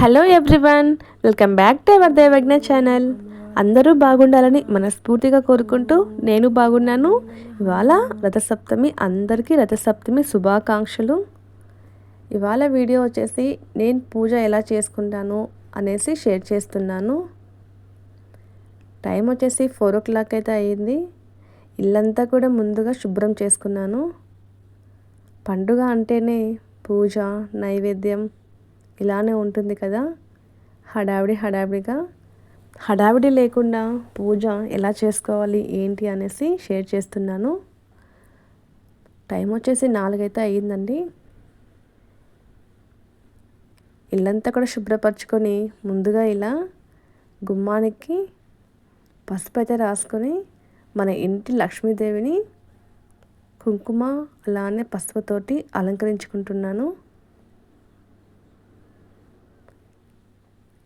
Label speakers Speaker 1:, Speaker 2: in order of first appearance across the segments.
Speaker 1: Hello everyone welcome back to our Devagna channel. అందరూ బాగుండాలని మనస్ఫూర్తిగా కోరుకుంటూ నేను బాగున్నాను. ఇవాళ రథసప్తమి అందరికీ రథసప్తమి శుభాకాంక్షలు. ఇవాళ వీడియో వచ్చేసి నేను పూజ ఎలా చేసుకుంటాను అనేసి షేర్ చేస్తున్నాను. టైం వచ్చేసి ఫోర్ ఓ క్లాక్ అయితే అయ్యింది. ఇల్లంతా కూడా ముందుగా శుభ్రం చేసుకున్నాను. పండుగ అంటేనే పూజ నైవేద్యం ఇలానే ఉంటుంది కదా? హడావిడి హడావిడిగా? హడావిడి లేకుండా పూజ ఎలా చేసుకోవాలి ఏంటి అనేసి షేర్ చేస్తున్నాను. టైం వచ్చేసి నాలుగైతే అయ్యిందండి. ఇల్లంతా కూడా శుభ్రపరచుకొని ముందుగా ఇలా గుమ్మానికి పసుపు అయితే రాసుకొని మన ఇంటి లక్ష్మీదేవిని కుంకుమ అలానే పసుపుతోటి అలంకరించుకుంటున్నాను.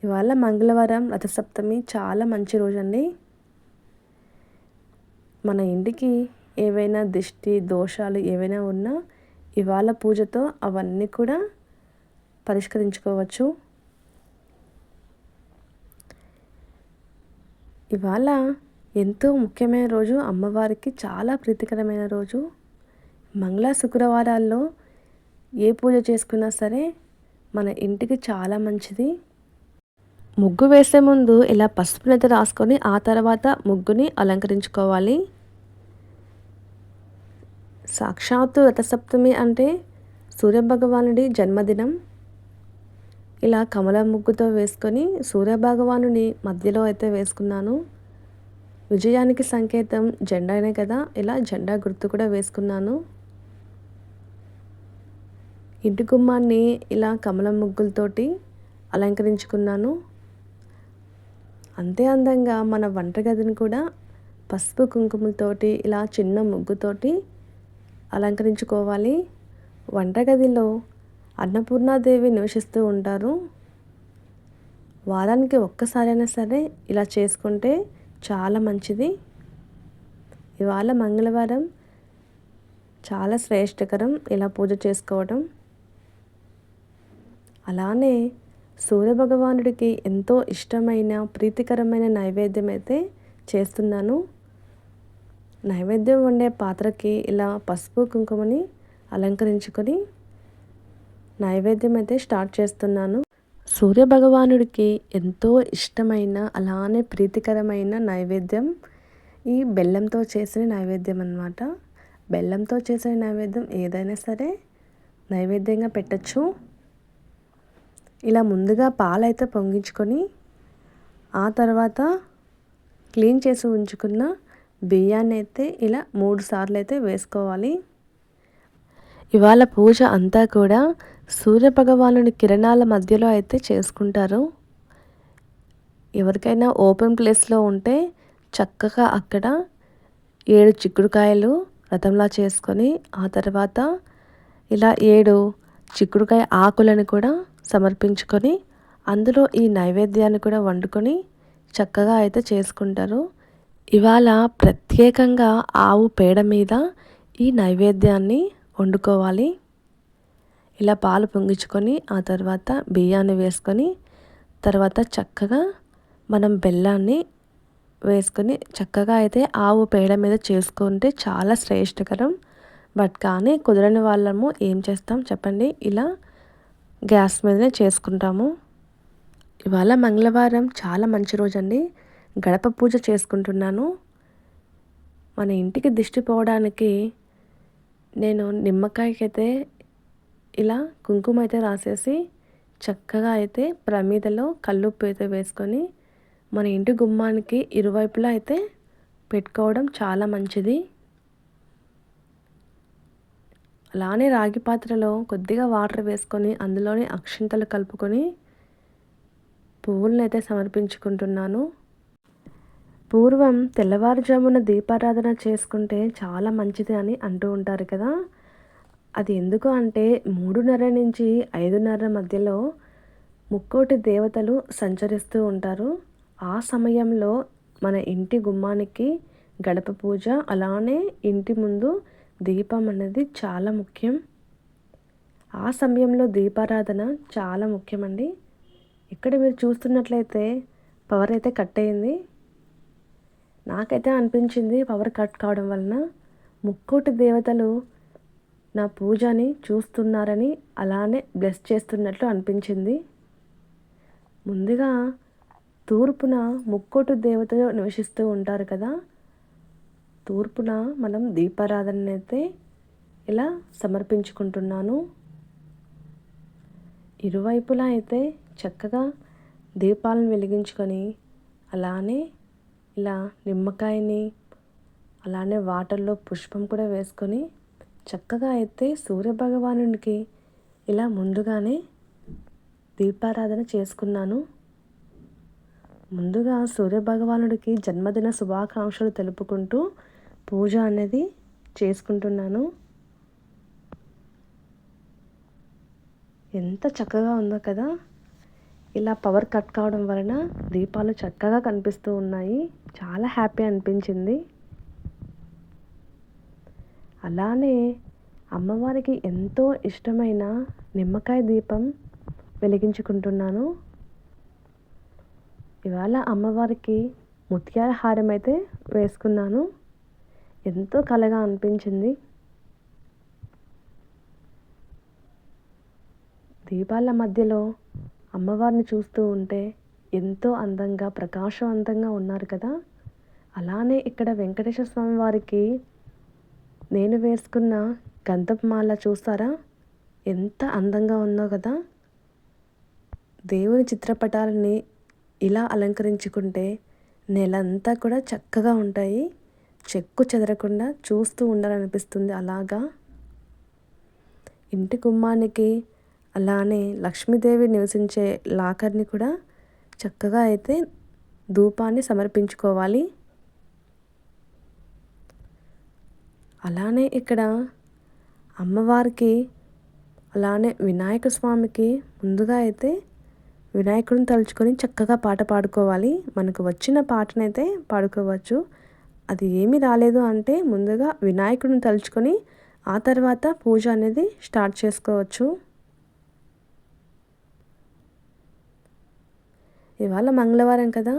Speaker 1: ఇవాళ మంగళవారం రథసప్తమి. చాలా మంచి రోజు అండి మన ఇంటికి ఏవైనా దిష్టి దోషాలు ఏవైనా ఉన్నా ఇవాళ పూజతో అవన్నీ కూడా పరిష్కరించుకోవచ్చు. ఇవాళ ఎంతో ముఖ్యమైన రోజు. అమ్మవారికి చాలా ప్రీతికరమైన రోజు. మంగళ శుక్రవారాల్లో ఏ పూజ చేసుకున్నా సరే మన ఇంటికి చాలా మంచిది. ముగ్గు వేసే ముందు ఇలా పసుపునైతే రాసుకొని ఆ తర్వాత ముగ్గుని అలంకరించుకోవాలి. సాక్షాత్తు రథసప్తమి అంటే సూర్యభగవానుడి జన్మదినం. ఇలా కమల ముగ్గుతో వేసుకొని సూర్యభగవానుని మధ్యలో అయితే వేసుకున్నాను. విజయానికి సంకేతం జెండానే కదా ఇలా జెండా గుర్తు కూడా వేసుకున్నాను. ఇంటి గుమ్మాన్ని ఇలా కమల ముగ్గులతోటి అలంకరించుకున్నాను. అంతే అందంగా మన వంటగదిని కూడా పసుపు కుంకుమలతోటి ఇలా చిన్న ముగ్గుతోటి అలంకరించుకోవాలి. వంటగదిలో అన్నపూర్ణాదేవి నివసిస్తూ ఉంటారు. వారానికి ఒక్కసారైనా సరే ఇలా చేసుకుంటే చాలా మంచిది. ఇవాళ మంగళవారం చాలా శ్రేష్టకరం ఇలా పూజ చేసుకోవడం. అలానే సూర్యభగవానుడికి ఎంతో ఇష్టమైన ప్రీతికరమైన నైవేద్యం అయితే చేస్తున్నాను. నైవేద్యం వండే పాత్రకి ఇలా పసుపు కుంకుమని అలంకరించుకొని నైవేద్యం అయితే స్టార్ట్ చేస్తున్నాను. సూర్యభగవానుడికి ఎంతో ఇష్టమైన అలానే ప్రీతికరమైన నైవేద్యం ఈ బెల్లంతో చేసిన నైవేద్యం అనమాట బెల్లంతో చేసిన నైవేద్యం ఏదైనా సరే నైవేద్యంగా పెట్టచ్చు. ఇలా ముందుగా పాలైతే పొంగించుకొని ఆ తర్వాత క్లీన్ చేసి ఉంచుకున్న బియ్యాన్ని అయితే ఇలా మూడు సార్లు అయితే వేసుకోవాలి. ఇవాళ పూజ అంతా కూడా సూర్యభగవానుని కిరణాల మధ్యలో అయితే చేసుకుంటారు. ఎవరికైనా ఓపెన్ ప్లేస్లో ఉంటే చక్కగా అక్కడ ఏడు చిక్కుడుకాయలు రథంలా చేసుకొని ఆ తర్వాత ఇలా ఏడు చిక్కుడుకాయ ఆకులను కూడా సమర్పించుకొని అందులో ఈ నైవేద్యాన్ని కూడా వండుకొని చక్కగా అయితే చేసుకుంటారు. ఇవాళ ప్రత్యేకంగా ఆవు పేడ మీద ఈ నైవేద్యాన్ని వండుకోవాలి. ఇలా పాలు పొంగించుకొని ఆ తర్వాత బియ్యాన్ని వేసుకొని తర్వాత చక్కగా మనం బెల్లాన్ని వేసుకొని చక్కగా అయితే ఆవు పేడ మీద చేసుకుంటే చాలా శ్రేష్టకరం. బట్ కానీ కుదరని వాళ్ళము ఏం చేస్తాం చెప్పండి? ఇలా గ్యాస్ మీదనే చేసుకుంటాము. ఇవాళ మంగళవారం చాలా మంచి రోజు అండి గడప పూజ చేసుకుంటున్నాను. మన ఇంటికి దిష్టి పోవడానికి నేను నిమ్మకాయకైతే ఇలా కుంకుమ అయితే రాసేసి చక్కగా అయితే ప్రమీదలో కల్లుప్పు అయితే వేసుకొని మన ఇంటి గుమ్మానికి ఇరువైపులా అయితే పెట్టుకోవడం చాలా మంచిది. అలానే రాగి పాత్రలో కొద్దిగా వాటర్ వేసుకొని అందులోనే అక్షింతలు కలుపుకొని పువ్వులను అయితే సమర్పించుకుంటున్నాను. పూర్వం తెల్లవారుజామున దీపారాధన చేసుకుంటే చాలా మంచిది అని అంటూ ఉంటారు కదా. అది ఎందుకు అంటే మూడున్నర నుంచి ఐదున్నర మధ్యలో ముక్కోటి దేవతలు సంచరిస్తూ ఉంటారు. ఆ సమయంలో మన ఇంటి గుమ్మానికి గడప పూజ అలానే ఇంటి ముందు దీపం అనేది చాలా ముఖ్యం. ఆ సమయంలో దీపారాధన చాలా ముఖ్యమండి. ఇక్కడ మీరు చూస్తున్నట్లయితే పవర్ అయితే కట్ అయింది. నాకైతే అనిపించింది పవర్ కట్ కావడం వలన ముక్కోటి దేవతలు నా పూజని చూస్తున్నారని అలానే బ్లెస్ చేస్తున్నట్లు అనిపించింది. ముందుగా తూర్పున ముక్కోటి దేవతలు నివసిస్తూ ఉంటారు కదా తూర్పున మనం దీపారాధన అయితే ఇలా సమర్పించుకుంటున్నాను. ఇరువైపులా అయితే చక్కగా దీపాలను వెలిగించుకొని అలానే ఇలా నిమ్మకాయని అలానే వాటర్లో పుష్పం కూడా వేసుకొని చక్కగా అయితే సూర్యభగవానునికి ఇలా ముందుగానే దీపారాధన చేసుకున్నాను. ముందుగా సూర్యభగవానుడికి జన్మదిన శుభాకాంక్షలు తెలుపుకుంటూ పూజ అనేది చేసుకుంటున్నాను. ఎంత చక్కగా ఉందో కదా. ఇలా పవర్ కట్ కావడం వలన దీపాలు చక్కగా కనిపిస్తూ ఉన్నాయి. చాలా హ్యాపీ అనిపించింది. అలానే అమ్మవారికి ఎంతో ఇష్టమైన నిమ్మకాయ దీపం వెలిగించుకుంటున్నాను. ఇవాళ అమ్మవారికి ముత్యాల హారం అయితే వేసుకున్నాను. ఎంతో కలగా అనిపించింది. దీపాల మధ్యలో అమ్మవారిని చూస్తూ ఉంటే ఎంతో అందంగా ప్రకాశవంతంగా ఉన్నారు కదా. అలానే ఇక్కడ వెంకటేశ్వర స్వామి వారికి నేను వేసుకున్న గంధపు మాల చూస్తారా? ఎంత అందంగా ఉందో కదా. దేవుని చిత్రపటాలని ఇలా అలంకరించుకుంటే నెలంతా కూడా చక్కగా ఉంటాయి. చెక్కు చెదరకుండా చూస్తూ ఉండాలనిపిస్తుంది అలాగా? ఇంటి గుమ్మానికి అలానే లక్ష్మీదేవి నివసించే లాకర్ని కూడా చక్కగా అయితే ధూపాన్ని సమర్పించుకోవాలి. అలానే ఇక్కడ అమ్మవారికి అలానే వినాయక స్వామికి ముందుగా అయితే వినాయకుడిని తలుచుకొని చక్కగా పాట పాడుకోవాలి. మనకు వచ్చిన పాటనైతే పాడుకోవచ్చు. అది ఏమీ రాలేదు అంటే ముందుగా వినాయకుడిని తలుచుకొని ఆ తర్వాత పూజ అనేది స్టార్ట్ చేసుకోవచ్చు. ఇవాళ మంగళవారం కదా.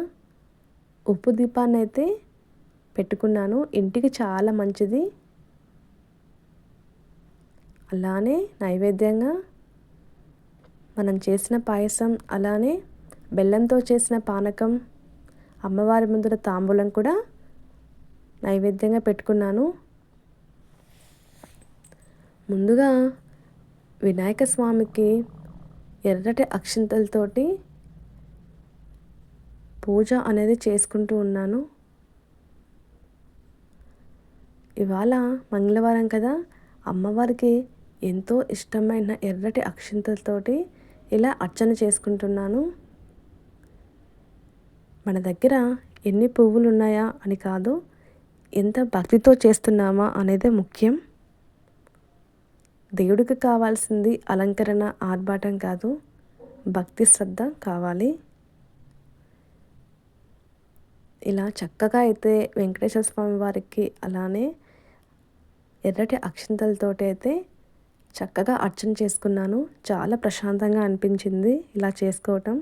Speaker 1: ఉప్పు దీపాన్ని అయితే పెట్టుకున్నాను. ఇంటికి చాలా మంచిది. అలానే నైవేద్యంగా మనం చేసిన పాయసం అలానే బెల్లంతో చేసిన పానకం అమ్మవారి ముందర తాంబూలం కూడా నైవేద్యంగా పెట్టుకున్నాను. ముందుగా వినాయక స్వామికి ఎర్రటి అక్షింతలతోటి పూజ అనేది చేసుకుంటూ ఉన్నాను. ఇవాళ మంగళవారం కదా అమ్మవారికి ఎంతో ఇష్టమైన ఎర్రటి అక్షింతలతోటి ఇలా అర్చన చేసుకుంటున్నాను. మన దగ్గర ఎన్ని పువ్వులు ఉన్నాయా అని కాదు ఎంత భక్తితో చేస్తున్నామా అనేది ముఖ్యం. దేవుడికి కావాల్సింది అలంకరణ ఆర్భాటం కాదు భక్తి శ్రద్ధ కావాలి. ఇలా చక్కగా అయితే వెంకటేశ్వర స్వామి వారికి అలానే ఎర్రటి అక్షంతలతోటి అయితే చక్కగా అర్చన చేసుకున్నాను. చాలా ప్రశాంతంగా అనిపించింది ఇలా చేసుకోవటం.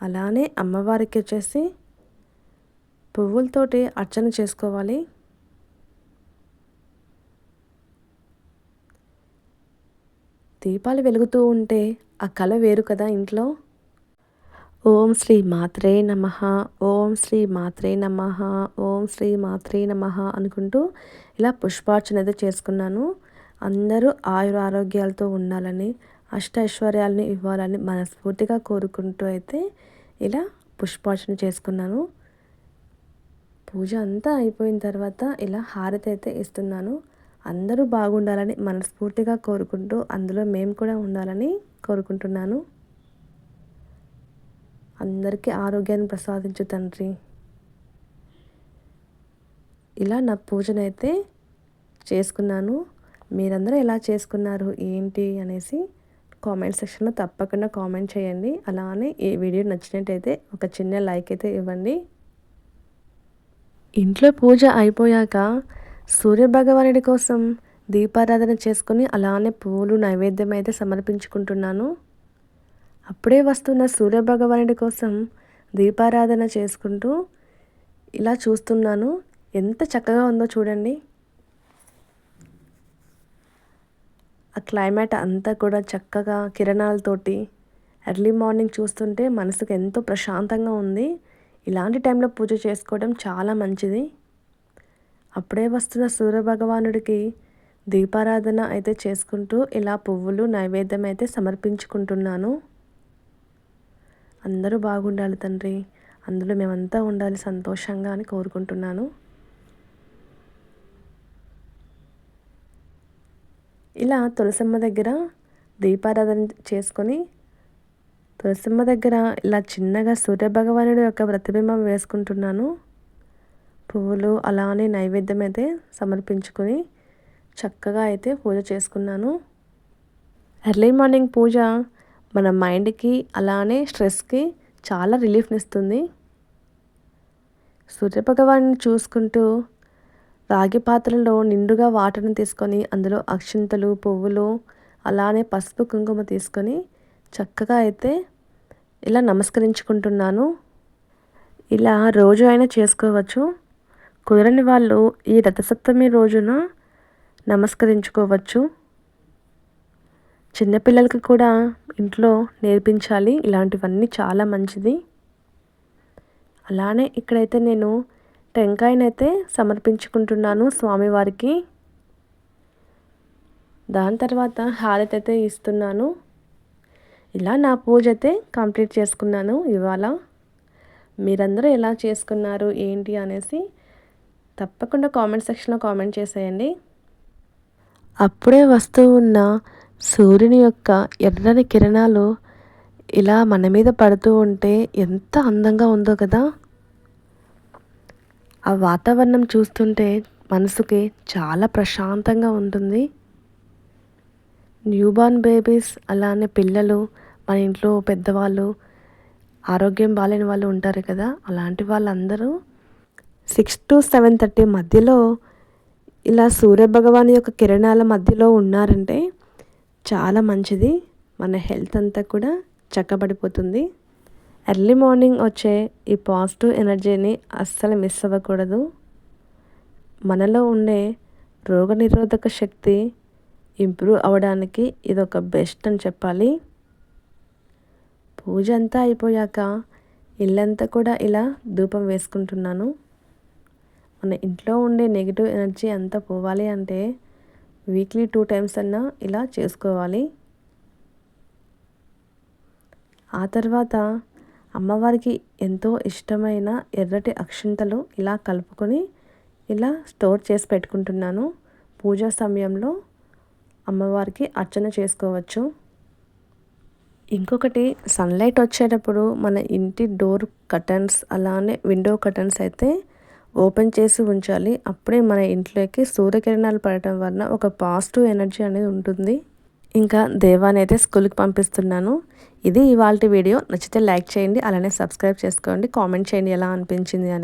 Speaker 1: అలానే అమ్మవారికి వచ్చేసి పువ్వులతోటి అర్చన చేసుకోవాలి. దీపాలు వెలుగుతూ ఉంటే ఆ కళ వేరు కదా ఇంట్లో? ఓం శ్రీ మాత్రే నమ ఓం శ్రీ మాత్రే నమ ఓం శ్రీ మాత్రే నమ అనుకుంటూ ఇలా పుష్పార్చన అయితే చేసుకున్నాను. అందరూ ఆయుర ఆరోగ్యాలతో ఉండాలని అష్ట ఐశ్వర్యాలని ఇవ్వాలని మనస్ఫూర్తిగా కోరుకుంటూ అయితే ఇలా పుష్పార్చన చేసుకున్నాను. పూజ అంతా అయిపోయిన తర్వాత ఇలా హారతి అయితే ఇస్తున్నాను. అందరూ బాగుండాలని మనస్ఫూర్తిగా కోరుకుంటూ అందులో మేము కూడా ఉండాలని కోరుకుంటున్నాను. అందరికీ ఆరోగ్యాన్ని ప్రసాదించు తండ్రి. ఇలా నా పూజనైతే చేసుకున్నాను. మీరందరూ ఎలా చేసుకున్నారు ఏంటి అనేసి కామెంట్ సెక్షన్లో తప్పకుండా కామెంట్ చేయండి. అలానే ఈ వీడియో నచ్చినట్టయితే ఒక చిన్న లైక్ అయితే ఇవ్వండి. ఇంట్లో పూజ అయిపోయాక సూర్యభగవానుడి కోసం దీపారాధన చేసుకుని అలానే పువ్వులు నైవేద్యం అయితే సమర్పించుకుంటున్నాను. అప్పుడే వస్తున్న సూర్యభగవానుడి కోసం దీపారాధన చేసుకుంటూ ఇలా చూస్తున్నాను. ఎంత చక్కగా ఉందో చూడండి. ఆ క్లైమేట్ అంతా కూడా చక్కగా కిరణాలతోటి ఎర్లీ మార్నింగ్ చూస్తుంటే మనసుకు ఎంతో ప్రశాంతంగా ఉంది. ఇలాంటి టైంలో పూజ చేసుకోవడం చాలా మంచిది. అప్పుడే వస్తున్న సూర్యభగవానుడికి దీపారాధన అయితే చేసుకుంటూ ఇలా పువ్వులు నైవేద్యం అయితే సమర్పించుకుంటున్నాను. అందరూ బాగుండాలి తండ్రి. అందులో మేమంతా ఉండాలి సంతోషంగా అని కోరుకుంటున్నాను. ఇలా తులసమ్మ దగ్గర దీపారాధన చేసుకొని తులసమ్మ దగ్గర ఇలా చిన్నగా సూర్యభగవానుడు యొక్క ప్రతిబింబం వేసుకుంటున్నాను. పువ్వులు అలానే నైవేద్యం అయితే సమర్పించుకొని చక్కగా అయితే పూజ చేసుకున్నాను. ఎర్లీ మార్నింగ్ పూజ మన మైండ్కి అలానే స్ట్రెస్కి చాలా రిలీఫ్నిస్తుంది. సూర్యభగవాన్ని చూసుకుంటూ రాగి పాత్రలో నిండుగా వాటర్ని తీసుకొని అందులో అక్షింతలు పువ్వులు అలానే పసుపు కుంకుమ తీసుకొని చక్కగా అయితే ఇలా నమస్కరించుకుంటున్నాను. ఇలా రోజు అయినా చేసుకోవచ్చు. కుదరని వాళ్ళు ఈ రథసప్తమి రోజున నమస్కరించుకోవచ్చు. చిన్నపిల్లలకి కూడా ఇంట్లో నేర్పించాలి. ఇలాంటివన్నీ చాలా మంచిది. అలానే ఇక్కడైతే నేను టెంకాయనైతే సమర్పించుకుంటున్నాను స్వామివారికి. దాని తర్వాత హారతి అయితే ఇస్తున్నాను. ఇలా నా పూజ అయితే కంప్లీట్ చేసుకున్నాను ఇవాళ. మీరందరూ ఎలా చేసుకున్నారు ఏంటి అనేసి తప్పకుండా కామెంట్ సెక్షన్లో కామెంట్ చేసేయండి. అప్పుడే వస్తూ ఉన్న సూర్యుని యొక్క ఎర్రని కిరణాలు ఇలా మన మీద పడుతూ ఉంటే ఎంత అందంగా ఉందో కదా. ఆ వాతావరణం చూస్తుంటే మనసుకి చాలా ప్రశాంతంగా ఉంటుంది. న్యూబార్న్ బేబీస్ అలానే పిల్లలు మన ఇంట్లో పెద్దవాళ్ళు ఆరోగ్యం బాగాలేని వాళ్ళు ఉంటారు కదా అలాంటి వాళ్ళందరూ సిక్స్ టు సెవెన్ థర్టీ మధ్యలో ఇలా సూర్యభగవాన్ యొక్క కిరణాల మధ్యలో ఉన్నారంటే చాలా మంచిది. మన హెల్త్ అంతా కూడా చక్కబడిపోతుంది. ఎర్లీ మార్నింగ్ వచ్చే ఈ పాజిటివ్ ఎనర్జీని అస్సలు మిస్ అవ్వకూడదు. మనలో ఉండే రోగనిరోధక శక్తి ఇంప్రూవ్ అవ్వడానికి ఇది ఒక బెస్ట్ అని చెప్పాలి. పూజ అంతా అయిపోయాక ఇల్లంతా కూడా ఇలా ధూపం వేసుకుంటున్నాను. మన ఇంట్లో ఉండే నెగిటివ్ ఎనర్జీ అంతా పోవాలి అంటే వీక్లీ టూ టైమ్స్ అన్నా ఇలా చేసుకోవాలి. ఆ తర్వాత అమ్మవారికి ఎంతో ఇష్టమైన ఎర్రటి అక్షింతలు ఇలా కలుపుకొని ఇలా స్టోర్ చేసి పెట్టుకుంటున్నాను. పూజా సమయంలో అమ్మవారికి అర్చన చేసుకోవచ్చు. ఇంకొకటి సన్లైట్ వచ్చేటప్పుడు మన ఇంటి డోర్ కటన్స్ అలానే విండో కటన్స్ అయితే ఓపెన్ చేసి ఉంచాలి. అప్పుడే మన ఇంట్లోకి సూర్యకిరణాలు పడటం వలన ఒక పాజిటివ్ ఎనర్జీ అనేది ఉంటుంది. ఇంకా దేవాని అయితే స్కూల్కి పంపిస్తున్నాను. ఇది ఇవాళ వీడియో. నచ్చితే లైక్ చేయండి అలానే సబ్స్క్రైబ్ చేసుకోండి. కామెంట్ చేయండి ఎలా అనిపించింది అని.